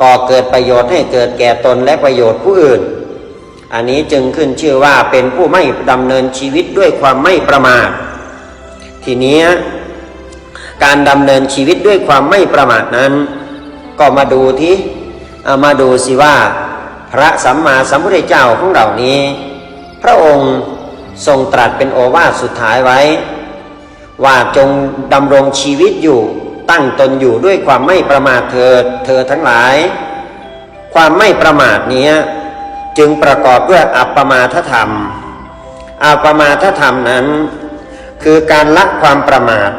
ก่อเกิดประโยชน์ให้เกิดแก่ตนและประโยชน์ผู้อื่น อันนี้จึงขึ้นชื่อว่าเป็นผู้ไม่ดำเนินชีวิตด้วยความไม่ประมาท ทีนี้การดำเนินชีวิตด้วยความไม่ประมาทนั้น ก็มาดูที่เอามาดูสิว่า พระสัมมาสัมพุทธเจ้าของเรานี้ พระองค์ทรงตรัสเป็นโอวาทสุดท้ายไว้ ว่าจงดำรงชีวิตอยู่ ตั้งตนอยู่ด้วยความไม่ประมาทเถิดเธอทั้งหลาย ความไม่ประมาทเนี้ยจึงประกอบด้วยอัปปมาทธรรม อัปปมาทธรรมนั้น คือการละความประมาท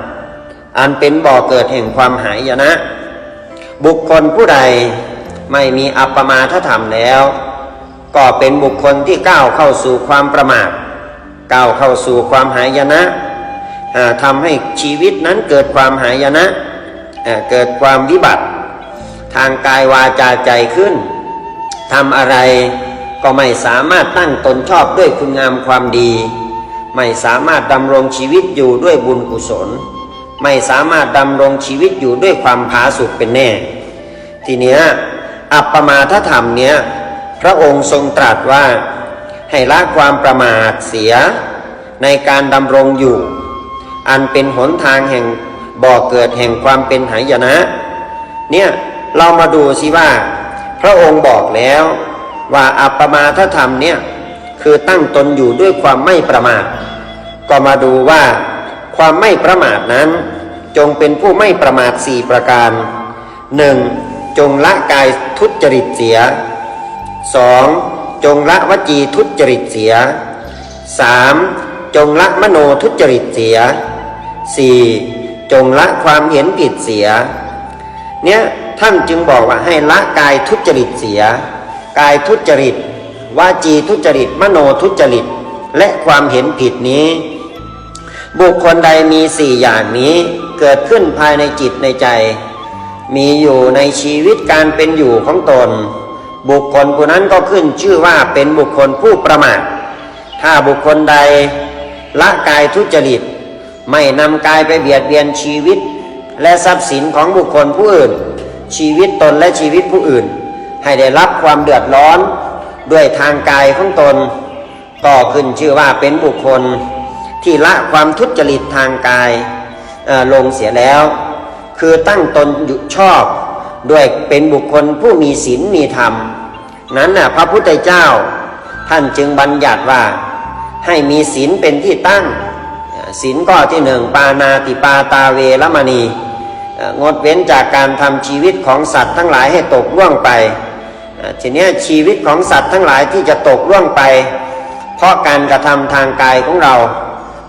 อันเป็นบ่อเกิดแห่งความหายนะ บุคคลผู้ใดไม่มีอัปปมาทธรรมแล้ว ก็เป็นบุคคลที่ก้าวเข้าสู่ความประมาทก้าวเข้าสู่ความหายนะทำให้ชีวิตนั้นเกิดความหายนะ เกิดความวิบัติ ทางกายวาจาใจขึ้นทำอะไรก็ไม่สามารถตั้งตนชอบด้วยคุณงามความดี ไม่สามารถดำรงชีวิตอยู่ด้วยบุญกุศล ไม่สามารถดำรงชีวิตอยู่ด้วยความผาสุกเป็นแน่ ทีเนี้ยอัปปมาทธรรมเนี้ยพระองค์ทรงตรัสว่า ให้ละความประมาทเสียในการดำรงอยู่ อันเป็นหนทางแห่ง บ่อเกิดแห่งความเป็นหายนะ เนี่ยเรามาดูสิว่า พระองค์บอกแล้วว่าอัปปมาทธรรมเนี่ยคือตั้งตนอยู่ด้วยความไม่ประมาท ก็มาดูว่าความไม่ประมาทนั้น จงเป็นผู้ไม่ประมาทสี่ประการหนึ่งจงละกายทุจริตเสียสองจงละวจีทุจริตเสียสามจงละมโนทุจริตเสียสี่ จงละความเห็นผิดเสีย เนี่ยท่านจึงบอกว่าให้ละกายทุจริตเสีย กายทุจริตวาจีทุจริต มโนทุจริต และความเห็นผิดนี้ บุคคลใดมีสี่อย่างนี้เกิดขึ้นภายในจิตในใจ มีอยู่ในชีวิตการเป็นอยู่ของตน บุคคลผู้นั้นก็ขึ้นชื่อว่าเป็นบุคคลผู้ประมาทถ้าบุคคลใดละกายทุจริต ไม่นำกายไปเบียดเบียนชีวิต และทรัพย์สินของบุคคลผู้อื่น ชีวิตตนและชีวิตผู้อื่น ให้ได้รับความเดือดร้อนด้วยทางกายของตน ก็ขึ้นชื่อว่าเป็นบุคคลที่ละความทุจริตทางกายลงเสียแล้ว คือตั้งตนอยู่ชอบด้วยเป็นบุคคลผู้มีศีลมีธรรม นั้นน่ะพระพุทธเจ้า ท่านจึงบัญญัติว่าให้มีศีลเป็นที่ตั้ง ศีลข้อที่หนึ่งปานาติปาตาเวรมณี งดเว้นจากการทำชีวิตของสัตว์ทั้งหลายให้ตกล่วงไปทีนี้ชีวิตของสัตว์ทั้งหลายที่จะตกล่วงไป เพราะการกระทำทางกายของเรา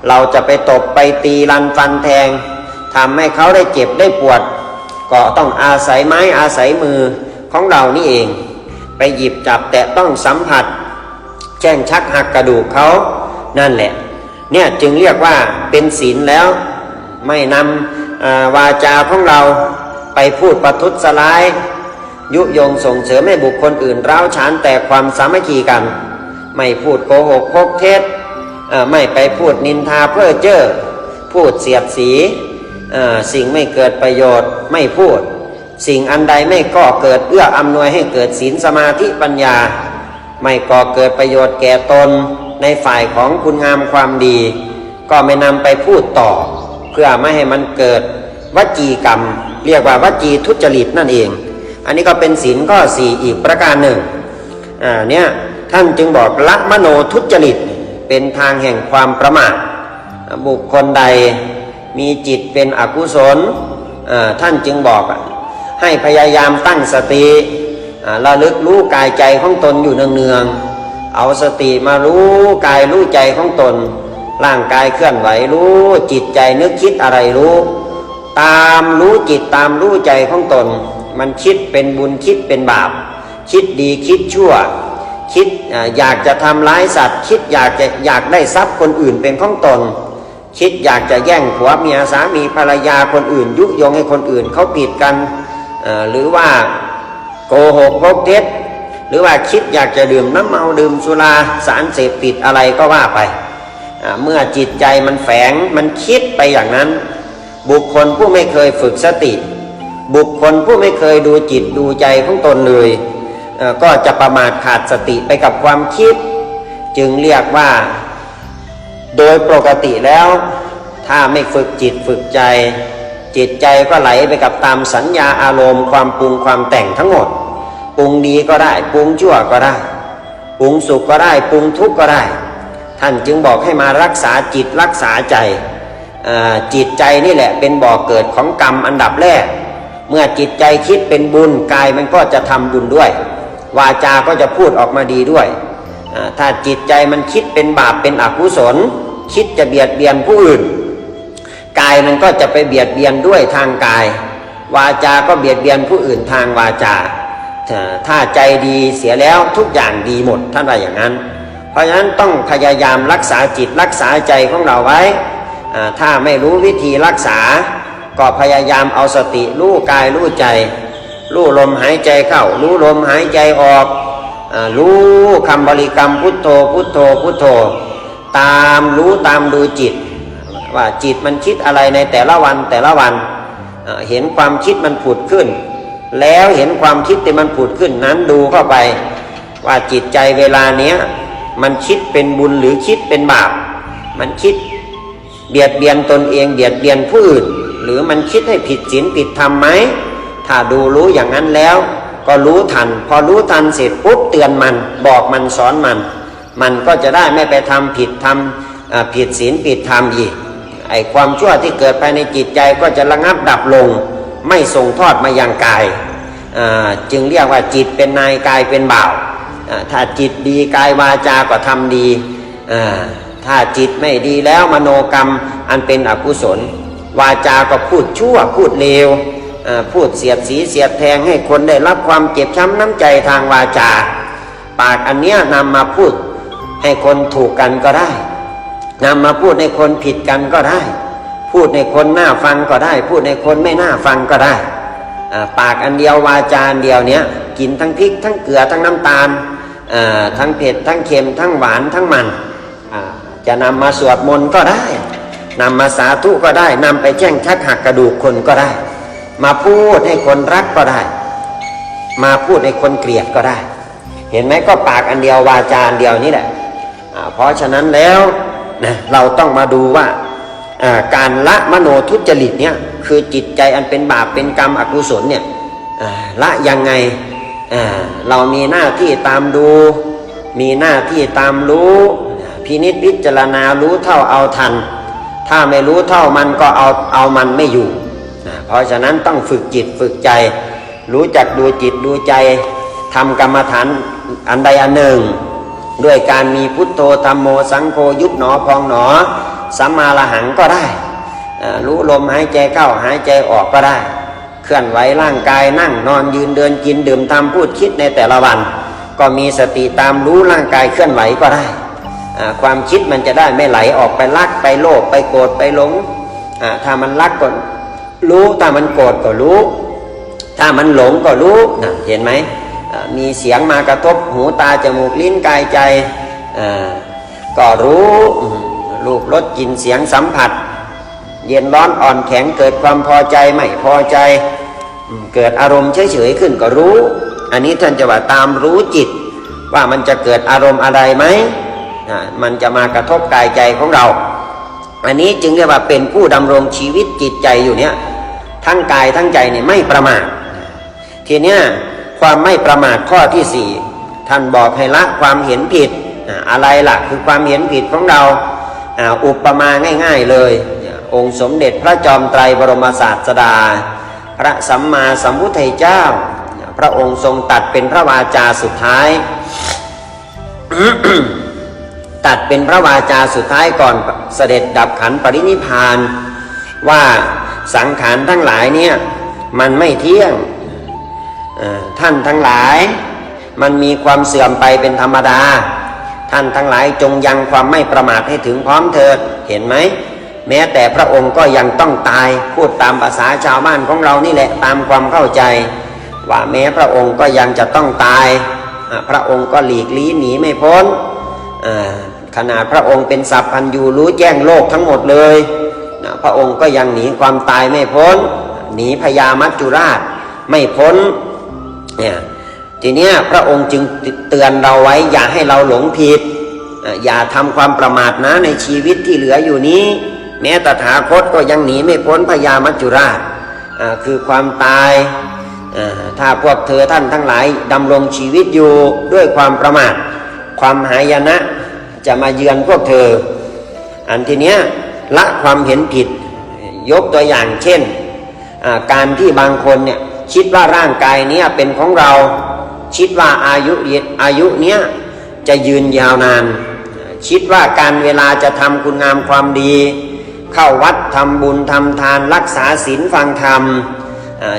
เราจะไปตบไปตีรันฟันแทงทำให้เขาได้เจ็บได้ปวด ก็ต้องอาศัยไม้อาศัยมือของเรานี่เอง ไปหยิบจับแตะต้องสัมผัส แจ้งชักหักกระดูกเขานั่นแหละ เนี่ยจึงเรียกว่าเป็นศีลแล้วไม่นำวาจาของเราไปพูดประทุษร้าย ยุยงส่งเสริมให้บุคคลอื่นร้าวฉานแต่ความสามัคคีกัน ไม่พูดโกหกพกเท็จไม่ไปพูดนินทาเพ้อเจ้อพูดเสียดสีสิ่งไม่เกิดประโยชน์ไม่พูด สิ่งอันใดไม่ก่อเกิดเอื้ออำนวยให้เกิดศีลสมาธิปัญญา ไม่ก่อเกิดประโยชน์แก่ตน ในฝ่ายของคุณงามความดี ก็ไม่นำไปพูดต่อ เพื่อไม่ให้มันเกิดวจีกรรม เรียกว่าวจีทุจริตนั่นเอง อันนี้ก็เป็นศีลข้อสี่อีกประการหนึ่งอ่าเนี่ยท่านจึงบอกละมโนทุจริตเป็นทางแห่งความประมาทบุคคลใดมีจิตเป็นอกุศลท่านจึงบอกให้พยายามตั้งสติระลึกรู้กายใจของตนอยู่เนืองๆ เอาสติมารู้กายรู้ใจของตน ร่างกายเคลื่อนไหวรู้ จิตใจนึกคิดอะไรรู้ ตามรู้จิตตามรู้ใจของตน มันคิดเป็นบุญคิดเป็นบาป คิดดีคิดชั่ว คิดอยากจะทำร้ายสัตว์ คิดอยากจะอยากได้ทรัพย์คนอื่นเป็นของตน คิดอยากจะแย่งผัวเมียสามีภรรยาคนอื่น ยุยงให้คนอื่นเขาผิดกันหรือว่าโกหกพกเท็จ หรือว่าคิดอยากจะดื่มน้ำเมาดื่มสุราสารเสพติดอะไรก็ว่าไป เมื่อจิตใจมันแฝงมันคิดไปอย่างนั้น บุคคลผู้ไม่เคยฝึกสติ บุคคลผู้ไม่เคยดูจิตดูใจของตนเลยก็จะประมาทขาดสติไปกับความคิด จึงเรียกว่า โดยปกติแล้ว ถ้าไม่ฝึกจิตฝึกใจ จิตใจก็ไหลไปกับตามสัญญาอารมณ์ความปรุงความแต่งทั้งหมด รุงดีก็ได้ปรุงชั่วก็ได้ปรุงสุขก็ได้ปรุงทุกข์ก็ได้ ท่านจึงบอกให้มารักษาจิตรักษาใจจิตใจนี่แหละเป็นบ่อกเกิดของกรรมอันดับแรก เมื่อจิตใจคิดเป็นบุญกายมันก็จะทำบุญด้วย วาจาก็จะพูดออกมาดีด้วย ถ้าจิตใจมันคิดเป็นบาปเป็นอกุศล คิดจะเบียดเบียนผู้อื่น กายมันก็จะไปเบียดเบียนด้วยทางกาย วาจาก็เบียดเบียนผู้อื่นทางวาจา ถ้าใจดีเสียแล้วทุกอย่างดีหมดท่านว่าอย่างนั้น เพราะฉะนั้นต้องพยายามรักษาจิตรักษาใจของเราไว้ ถ้าไม่รู้วิธีรักษา ก็พยายามเอาสติรู้กายรู้ใจ รู้ลมหายใจเข้า รู้ลมหายใจออกรู้คำบริกรรมพุทโธพุทโธพุทโธ ตามรู้ตามดูจิต ว่าจิตมันคิดอะไรในแต่ละวันแต่ละวันเห็นความคิดมันผุดขึ้น แล้วเห็นความคิดที่มันผุดขึ้นนั้นดูเข้าไป ว่าจิตใจเวลาเนี้ยมันคิดเป็นบุญหรือคิดเป็นบาป มันคิดเบียดเบียนตนเองเบียดเบียนผู้อื่น หรือมันคิดให้ผิดศีลผิดธรรมไหมถ้าดูรู้อย่างนั้นแล้ว ก็รู้ทัน พอรู้ทันเสร็จปุ๊บเตือนมันบอกมันสอนมัน มันก็จะได้ไม่ไปทำผิดทำอ่าผิดศีลผิดธรรมอีกไอความชั่วที่เกิดภายในจิตใจก็จะระงับดับลง ไม่ส่งทอดมายังกาย จึงเรียกว่าจิตเป็นนายกายเป็นบ่าว ถ้าจิตดีกายวาจาก็ทำดี ถ้าจิตไม่ดีแล้วมโนกรรมอันเป็นอกุศล วาจาก็พูดชั่วพูดเลวพูดเสียดสีเสียดแทงให้คนได้รับความเจ็บช้ำน้ำใจทางวาจา ปากอันเนี้ยนำมาพูดให้คนถูกกันก็ได้นำมาพูดในคนผิดกันก็ได้ พูดในคนน่าฟังก็ได้ พูดในคนไม่น่าฟังก็ได้ ปากอันเดียววาจาอันเดียวเนี้ยกินทั้งพริก ทั้งเกลือทั้งน้ำตาลทั้งเผ็ดทั้งเค็มทั้งหวานทั้งมันจะนำมาสวดมนต์ก็ได้นำมาสาธุก็ได้นำไปแช่งชักหักกระดูกคนก็ได้ มาพูดให้คนรักก็ได้ มาพูดให้คนเกลียดก็ได้ เห็นไหมก็ปากอันเดียววาจาอันเดียวนี่แหละเพราะฉะนั้นแล้วนะเราต้องมาดูว่า การละมโนทุจริตเนี่ยคือจิตใจอันเป็นบาปเป็นกรรมอกุศลเนี่ยละยังไงเรามีหน้าที่ตามดู มีหน้าที่ตามรู้พินิจพิจารณารู้เท่าเอาทัน ถ้าไม่รู้เท่ามันก็เอาเอามันไม่อยู่ เพราะฉะนั้นต้องฝึกจิตฝึกใจ รู้จักดูจิตดูใจทำกรรมฐานอันใดอันหนึ่ง ด้วยการมีพุทโธธรรมโมสังโฆยุบหนอพองหนอ สัมมาละหังก็ได้ รู้ลมหายใจเข้าหายใจออกก็ได้ เคลื่อนไหวร่างกายนั่งนอนยืนเดินกินดื่มทำพูดคิดในแต่ละวัน ก็มีสติตามรู้ร่างกายเคลื่อนไหวก็ได้ ความคิดมันจะได้ไม่ไหลออกไปรักไปโลภไปโกรธไปหลงถ้ามันรักก็รู้ถ้ามันโกรธก็รู้ ถ้ามันหลงก็รู้นะเห็นไหมมีเสียงมากระทบหูตาจมูกลิ้นกายใจก็รู้ รูปรสกลิ่นเสียงสัมผัส เย็นร้อนอ่อนแข็งเกิดความพอใจไม่พอใจ เกิดอารมณ์เฉยๆขึ้นก็รู้ อันนี้ท่านจะว่าตามรู้จิต ว่ามันจะเกิดอารมณ์อะไรไหมมันจะมากระทบกายใจของเรา อันนี้จึงเรียกว่าเป็นผู้ดำรงชีวิตจิตใจอยู่เนี่ยทั้งกายทั้งใจเนี่ยไม่ประมาททีเนี้ยความไม่ประมาทข้อที่สี่ท่านบอกให้ละความเห็นผิดอ่าอะไรล่ะ คือความเห็นผิดของเรา อุปมาง่าย ๆเลย องค์สมเด็จพระจอมไตรบรมศาสดา พระสัมมาสัมพุทธเจ้า พระองค์ทรงตัดเป็นพระวาจาสุดท้าย ตัดเป็นพระวาจาสุดท้ายก่อนเสด็จดับขันปรินิพาน ว่าสังขารทั้งหลายเนี่ยมันไม่เที่ยงท่านทั้งหลาย มันมีความเสื่อมไปเป็นธรรมดา ท่านทั้งหลายจงยังความไม่ประมาทให้ถึงพร้อมเถิดเห็นไหม แม้แต่พระองค์ก็ยังต้องตายพูดตามภาษาชาวบ้านของเรานี่แหละตามความเข้าใจ ว่าแม้พระองค์ก็ยังจะต้องตาย พระองค์ก็หลีกลี้หนีไม่พ้นขนาดพระองค์เป็นสัพพัญญูรู้แจ้งโลกทั้งหมดเลยนะพระองค์ก็ยังหนีความตายไม่พ้น หนีพญามัจจุราชไม่พ้นเนี่ย ทีเนี้ยพระองค์จึงเตือนเราไว้ อย่าให้เราหลงผิด อย่าทำความประมาทนะในชีวิตที่เหลืออยู่นี้ แม้ตถาคตก็ยังหนีไม่พ้นพญามัจจุราชคือความตายถ้าพวกเธอท่านทั้งหลายดำรงชีวิตอยู่ด้วยความประมาท ความหายนะจะมาเยือนพวกเธอ อันทีเนี้ยละความเห็นผิดยกตัวอย่างเช่น การที่บางคนเนี่ยคิดว่าร่างกายเนี้ยเป็นของเรา คิดว่าอายุเยอายุเนี้ยจะยืนยาวนาน คิดว่าการเวลาจะทำคุณงามความดี เข้าวัดทำบุญทำทานรักษาศีลฟังธรรม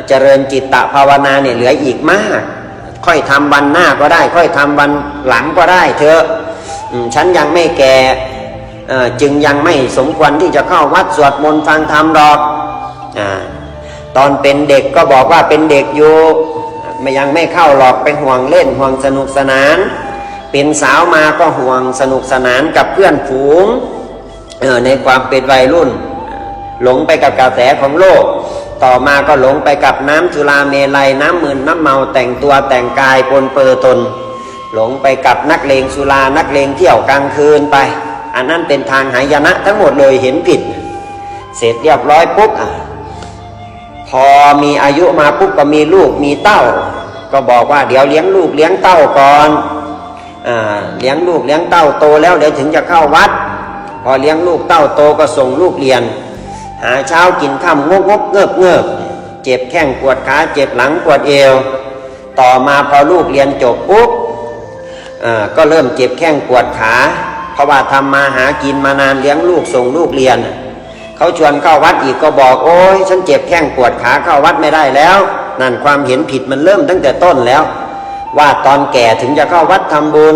เจริญจิตตภาวนาเนี่ยเหลืออีกมาก ค่อยทำวันหน้าก็ได้ ค่อยทำวันหลังก็ได้เถอะฉันยังไม่แก่จึงยังไม่สมควรที่จะเข้าวัดสวดมนต์ฟังธรรมหรอกอตอนเป็นเด็กก็บอกว่าเป็นเด็กอยู่ ไม่ยังไม่เข้าหรอกเป็นห่วงเล่นห่วงสนุกสนาน เป็นสาวมาก็ห่วงสนุกสนานกับเพื่อนฝูงในความเป็นวัยรุ่น หลงไปกับกระแสของโลก ต่อมาก็หลงไปกับน้ำจุลาเมลัยน้ำมืนน้ำเมาแต่งตัวแต่งกายปนเปื้อตน หลงไปกับนักเลงสุรานักเลงเที่ยวกลางคืนไป อันนั้นเป็นทางหายนะทั้งหมดเลยเห็นผิด เสร็จเรียบร้อยปุ๊บอะพอมีอายุมาปุ๊บก็มีลูกมีเต้า ก็บอกว่าเดี๋ยวเลี้ยงลูกเลี้ยงเต้าก่อนอ่าเลี้ยงลูกเลี้ยงเต้าโตแล้วเดี๋ยวถึงจะเข้าวัด พอเลี้ยงลูกเต้าโตก็ส่งลูกเรียน หาเช้ากินข้ามงกงกเงือบเงือบเจ็บแข้งปวดขาเจ็บหลังปวดเอว ต่อมาพอลูกเรียนจบปุ๊บอ่าก็เริ่มเจ็บแข้งปวดขาเพราะว่าทำมาหากินมานานเลี้ยงลูกส่งลูกเรียน เขาชวนเข้าวัดอีกก็บอกโอ้ยฉันเจ็บแข้งปวดขาเข้าวัดไม่ได้แล้ว นั่นความเห็นผิดมันเริ่มตั้งแต่ต้นแล้ว ว่าตอนแก่ถึงจะเข้าวัดทำบุญ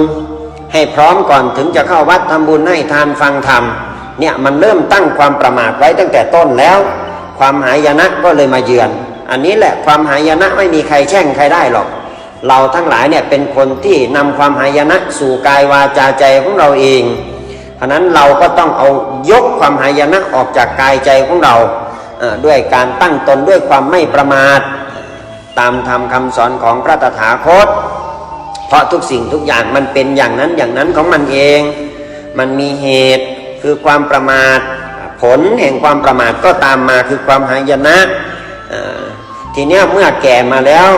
ให้พร้อมก่อนถึงจะเข้าวัดทำบุญให้ทานฟังธรรมเนี่ยมันเริ่มตั้งความประมาทไว้ตั้งแต่ต้นแล้ว ความหายนะก็เลยมาเยือน อันนี้แหละความหายนะไม่มีใครแช่งใครได้หรอก เราทั้งหลายเนี่ยเป็นคนที่นำความหายนะสู่กายวาจาใจของเราเองเพราะนั้นเราก็ต้องเอายกความหายนะออกจากกายใจของเราด้วยการตั้งตนด้วยความไม่ประมาท ตามธรรมคำสอนของพระตถาคต เพราะทุกสิ่งทุกอย่างมันเป็นอย่างนั้นอย่างนั้นของมันเอง มันมีเหตุคือความประมาท ผลแห่งความประมาทก็ตามมาคือความหายนะ ทีเนี้ยเมื่อแก่มาแล้ว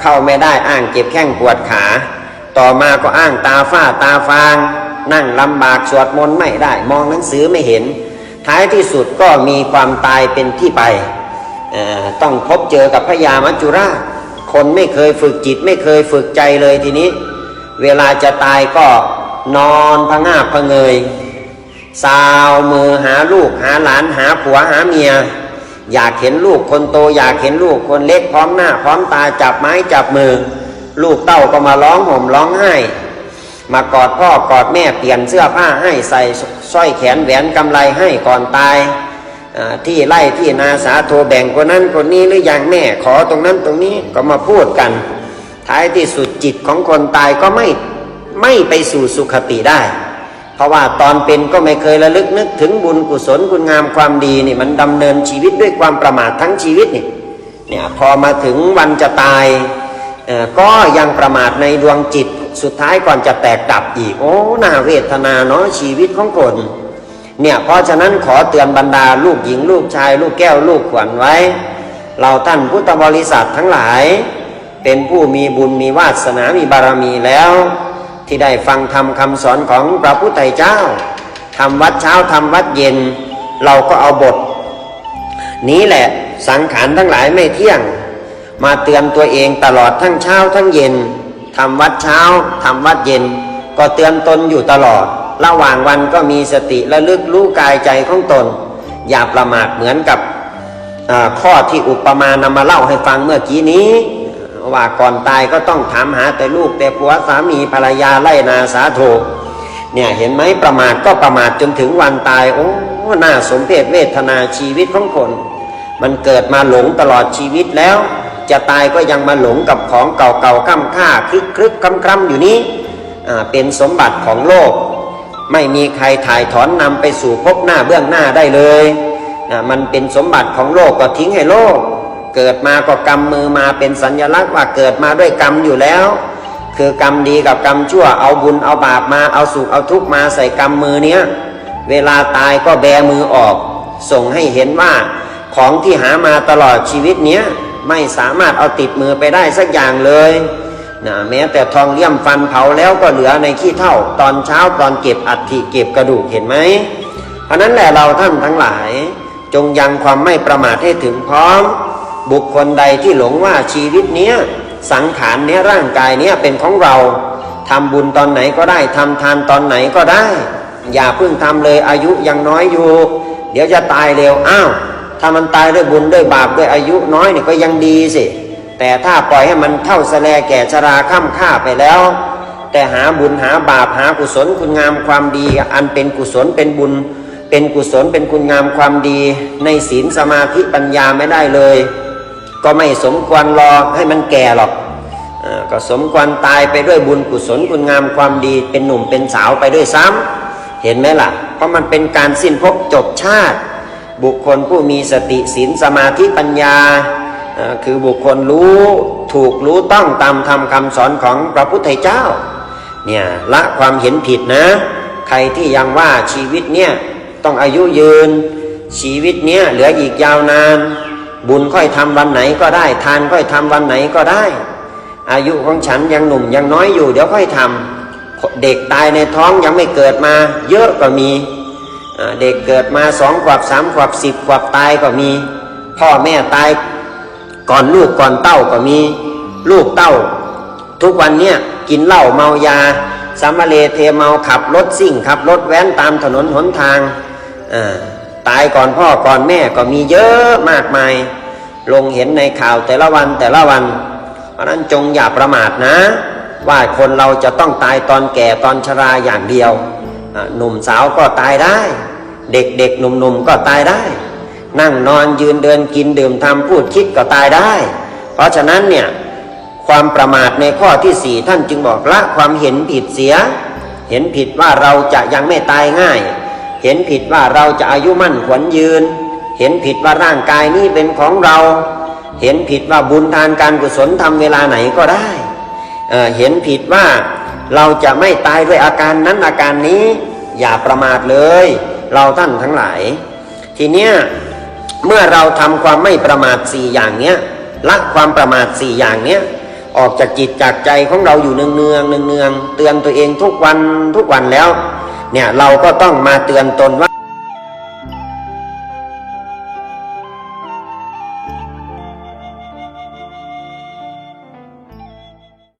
เข้าไม่ได้อ้างเจ็บแข้งปวดขา ต่อมาก็อ้างตาฝ้าตาฟาง นั่งลำบากสวดมนต์ไม่ได้ มองหนังสือไม่เห็น ท้ายที่สุดก็มีความตายเป็นที่ไป ต้องพบเจอกับพญามัจจุราชคนไม่เคยฝึกจิตไม่เคยฝึกใจเลยทีนี้ เวลาจะตายก็นอนพะงาบพะเงยสาวมือหาลูกหาหลานหาผัวหาเมีย อยากเห็นลูกคนโต อยากเห็นลูกคนเล็กพร้อมหน้า พร้อมตาจับไม้จับมือ ลูกเต้าก็มาร้องห่มร้องไห้ มากอดพ่อกอดแม่เปลี่ยนเสื้อผ้าให้ใส่สร้อยแขนแหวนกำไรให้ก่อนตาย ที่ไล่ที่นาสาโทแบ่งคนนั้นคนนี้หรืออย่างแม่ขอตรงนั้นตรงนี้ก็มาพูดกัน ท้ายที่สุดจิตของคนตายก็ไม่ไม่ไปสู่สุขติได้ เพราะว่าตอนเป็นก็ไม่เคยระลึกนึกถึงบุญกุศลคุณงามความดีนี่มันดำเนินชีวิตด้วยความประมาททั้งชีวิตนี่เนี่ยพอมาถึงวันจะตายก็ยังประมาทในดวงจิตสุดท้ายก่อนจะแตกดับอีก โอ้น่าเวทนาเนาะชีวิตของคน เนี่ยเพราะฉะนั้นขอเตือนบรรดาลูกหญิงลูกชาย ลูกแก้วลูกขวัญไว้ เราท่านพุทธบริษัททั้งหลาย เป็นผู้มีบุญมีวาสนามีบารมีแล้ว ที่ได้ฟังธรรมคำสอนของพระพุทธเจ้าทำวัดเช้าทำวัดเย็น เราก็เอาบท นี้แหละสังขารทั้งหลายไม่เที่ยง มาเตือนตัวเองตลอดทั้งเช้าทั้งเย็นทำวัดเช้าทำวัดเย็น ก็เตือนตนอยู่ตลอด ระหว่างวันก็มีสติระลึกรู้กายใจของตน อย่าประมาทเหมือนกับข้อที่อุปมานำมาเล่าให้ฟังเมื่อกี้นี้ ว่าก่อนตายก็ต้องถามหาแต่ลูกแต่ผัวสามีภรรยาไล่นาสาโทเนี่ยเห็นไหมประมาทก็ประมาทจนถึงวันตายโอ้น่าสมเพชเวทนาชีวิตของคน มันเกิดมาหลงตลอดชีวิตแล้ว จะตายก็ยังมาหลงกับของเก่าๆค้ำค่าคลึกคลึกคำคำอยู่นี้เป็นสมบัติของโลก ไม่มีใครถ่ายถอนนำไปสู่ภพหน้าเบื้องหน้าได้เลยนะมันเป็นสมบัติของโลกก็ทิ้งให้โลก เกิดมาก็กำมือมาเป็นสัญลักษณ์ว่าเกิดมาด้วยกรรมอยู่แล้ว คือกรรมดีกับกรรมชั่วเอาบุญเอาบาปมาเอาสุขเอาทุกข์มาใส่กรรมมือเนี้ยเวลาตายก็แบมือออก ส่งให้เห็นว่าของที่หามาตลอดชีวิตเนี้ยไม่สามารถเอาติดมือไปได้สักอย่างเลย นะแม้แต่ทองเลี่ยมฟันเผาแล้วก็เหลือในขี้เท่า ตอนเช้าตอนเก็บอัฐิเก็บกระดูกเห็นไหมเพราะนั้นแหละเราท่านทั้งหลาย จงยังความไม่ประมาทให้ถึงพร้อม บุคคลใดที่หลงว่าชีวิตเนี้ยสังขารเนี้ยร่างกายเนี้ยเป็นของเราทำบุญตอนไหนก็ได้ทำทานตอนไหนก็ได้ อย่าเพิ่งทำเลยอายุยังน้อยอยู่ เดี๋ยวจะตายเร็วอ้าวถ้ามันตายด้วยบุญด้วยบาปด้วยอายุน้อยเนี่ยก็ยังดีสิ แต่ถ้าปล่อยให้มันเท่าแสลแก่ชราข้ามค่าไปแล้ว แต่หาบุญหาบาปหากุศลคุณงามความดี อันเป็นกุศลเป็นบุญ เป็นกุศลเป็นคุณงามความดี ในศีลสมาธิปัญญาไม่ได้เลย ก็ไม่สมควรรอให้มันแก่หรอกอก็สมควรตายไปด้วยบุญกุศลคุณงามความดี เป็นหนุ่มเป็นสาวไปด้วยซ้ำเห็นไหมล่ะ เพราะมันเป็นการสิ้นภพจบชาติ บุคคลผู้มีสติศีลสมาธิปัญญา คือบุคคลรู้ถูกรู้ต้องตามธรรมคำสอนของพระพุทธเจ้าเนี่ยละความเห็นผิดนะ ใครที่ยังว่าชีวิตเนี่ยต้องอายุยืน ชีวิตเนี้ยเหลืออีกยาวนาน บุญค่อยทำวันไหนก็ได้ ทานค่อยทำวันไหนก็ได้ อายุของฉันยังหนุ่มยังน้อยอยู่เดี๋ยวค่อยทำเด็กตายในท้องยังไม่เกิดมา เยอะก็มีเด็กเกิดมาสองขวบสามขวบสิบขวบตายก็มี พ่อแม่ตาย ก่อนลูกก่อนเต้าก็มีลูกเต้า ทุกวันเนี่ยกินเหล้าเมายาสามเลเทเมาขับรถซิ่งขับรถแว้นตามถนนหนทางตายก่อนพ่อก่อนแม่ก็มีเยอะมากมาย ลงเห็นในข่าวแต่ละวันแต่ละวัน เพราะนั้นจงอย่าประมาทนะ ว่าคนเราจะต้องตายตอนแก่ตอนชราอย่างเดียวหนุ่มสาวก็ตายได้ เด็กๆหนุ่มๆก็ตายได้ นั่งนอนยืนเดินกินดื่มทำพูดคิดก็ตายได้ เพราะฉะนั้นเนี่ยความประมาทในข้อที่สี่ท่านจึงบอกละความเห็นผิดเสีย เห็นผิดว่าเราจะยังไม่ตายง่าย เห็นผิดว่าเราจะอายุมั่นขวัญยืน เห็นผิดว่าร่างกายนี้เป็นของเรา เห็นผิดว่าบุญทานการกุศลทำเวลาไหนก็ได้เเห็นผิดว่าเราจะไม่ตายด้วยอาการนั้นอาการนี้ อย่าประมาทเลย เราท่านทั้งหลาย ทีเนี้ย เมื่อเราทำความไม่ประมาทสี่อย่างเนี้ยละความประมาทสี่อย่างเนี้ยออกจากจิตจากใจของเราอยู่เนืองเนืองๆเนืองๆเตือนตัวเองทุกวันทุกวันแล้ว เนี่ยเราก็ต้องมาเตือนตนว่า